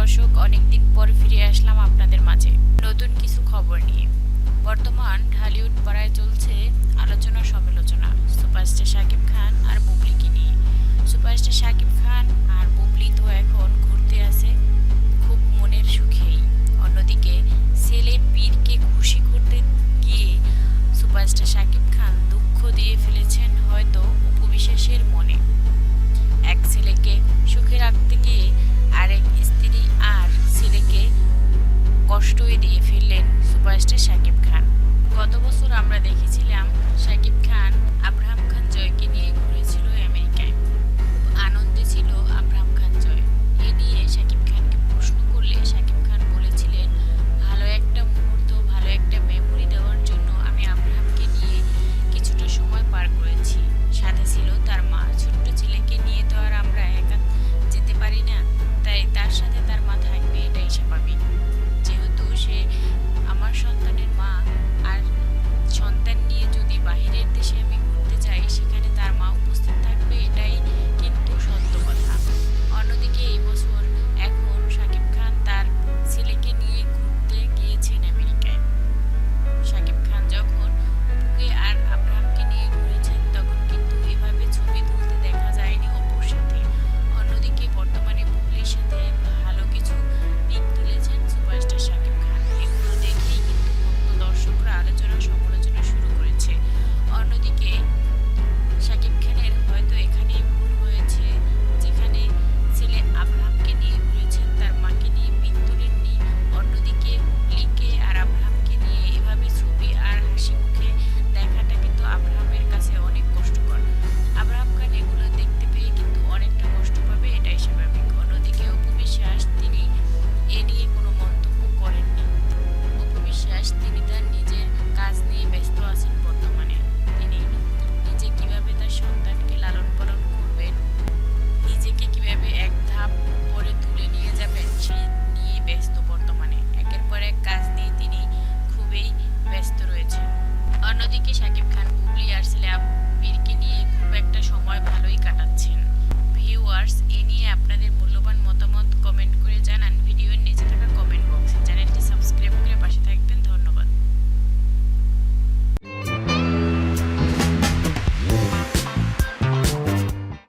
দর্শক, অনেকদিন পর ফিরে আসলাম আপনাদের মাঝে। নতুন কিছু খবর নিয়ে। বর্তমান ঢালিউড পাড়ায় চলছে আলোচনা সমালোচনা। সুপারস্টার শাকিব খান আর বুবলিকে নিয়ে। সুপারস্টার শাকিব খান আর বুবলি তো এখন ঘুরতে আছে খুব মনের সুখেই। অন্যদিকে ছেলে পীরকে খুশি করতে গিয়ে সুপারস্টার শাকিব যুক্তরাষ্ট্রের শাকিব খান। গত বছর আমরা দেখি देखिए शाकिब खान।